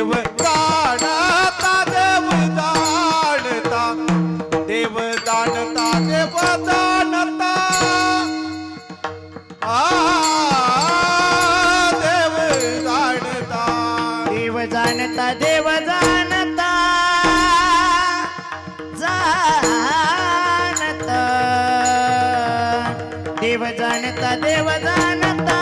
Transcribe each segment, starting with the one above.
देव जाणता देव जाणता. देव जाणता देव जाणता. आ देव जाणता. देव जाणता देव जाणता. जाणता. देव जाणता देव जाणता.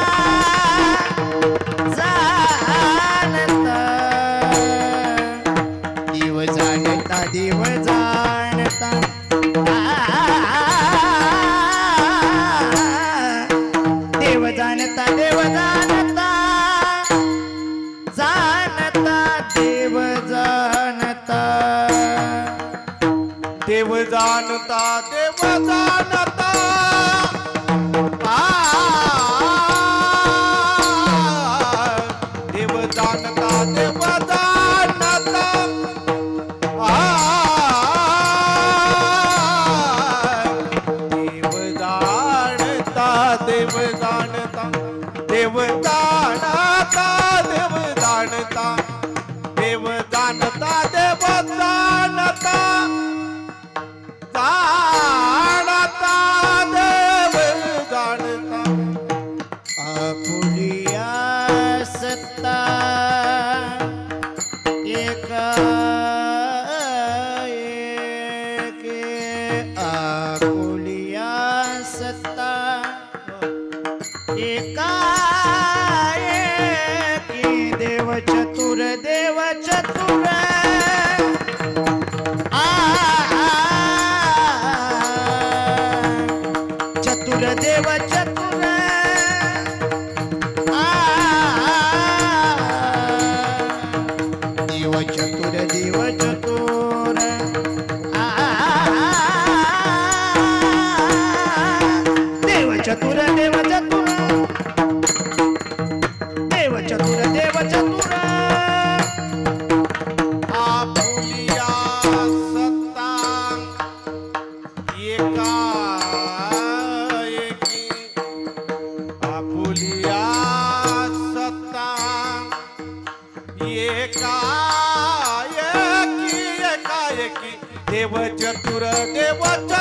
देव जाणता देव जाणता देव जाणता देव जाणता देव जाणता देव जाणता देव जाणता uh, देव चतुर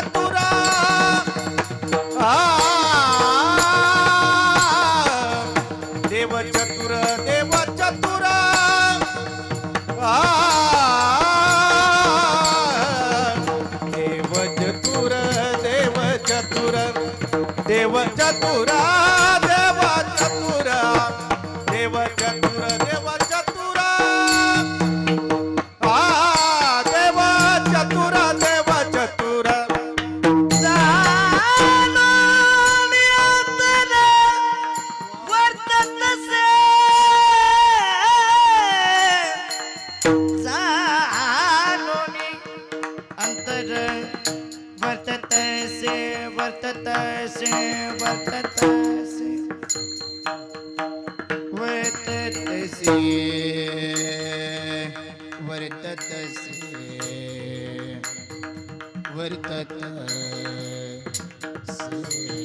वर्ततसे जानुनी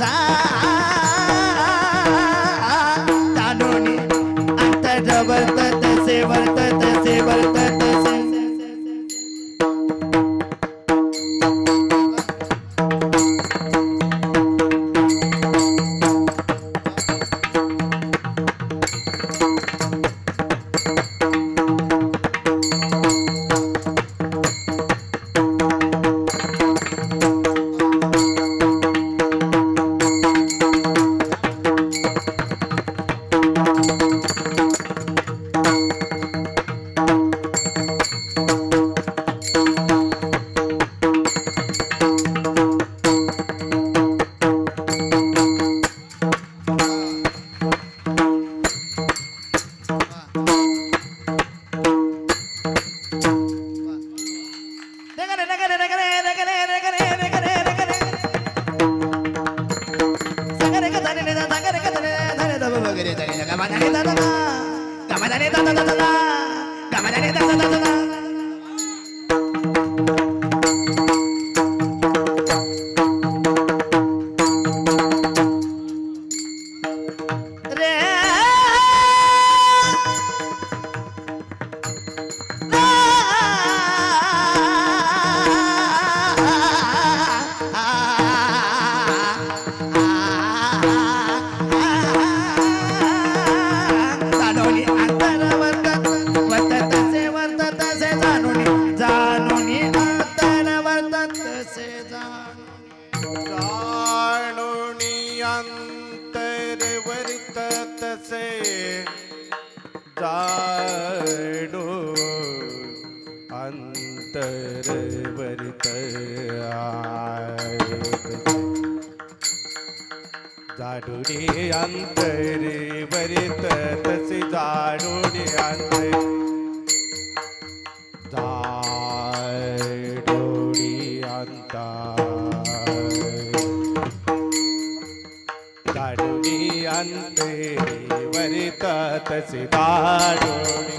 time. जाडुनी अंतर वर्ततसे जाडुनी अंतर जाडोडी अंतर जाडोडी अंते वरिततसे जाडोडी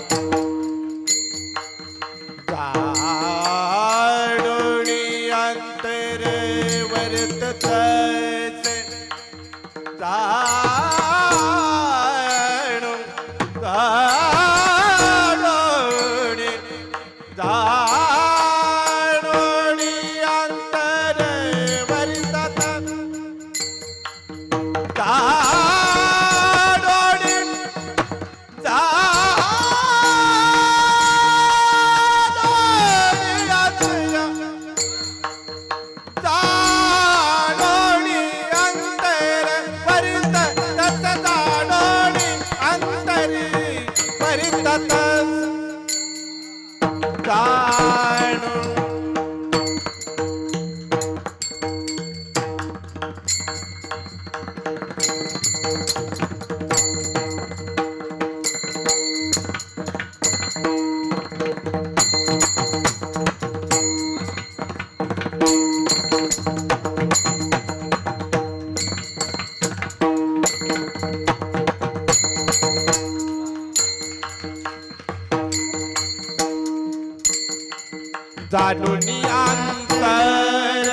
जाणूनी अंतर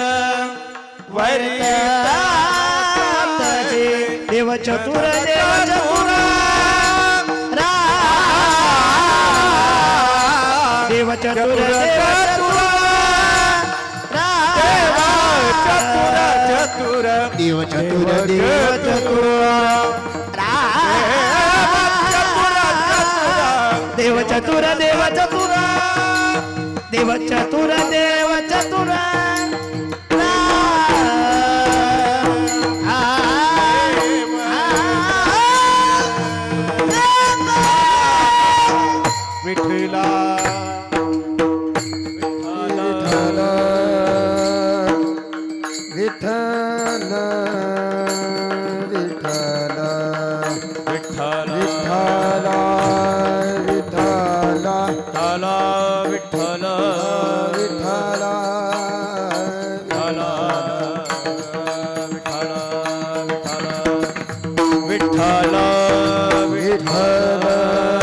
वरी देव चतुर देव चतुर देव चतुर देव चतुर चतुर चतुर देव चतुर देव चतुर देव चतुर देव चतुर శివ చతుర దేవ చతురా. विठ्ठला विठ्ठला।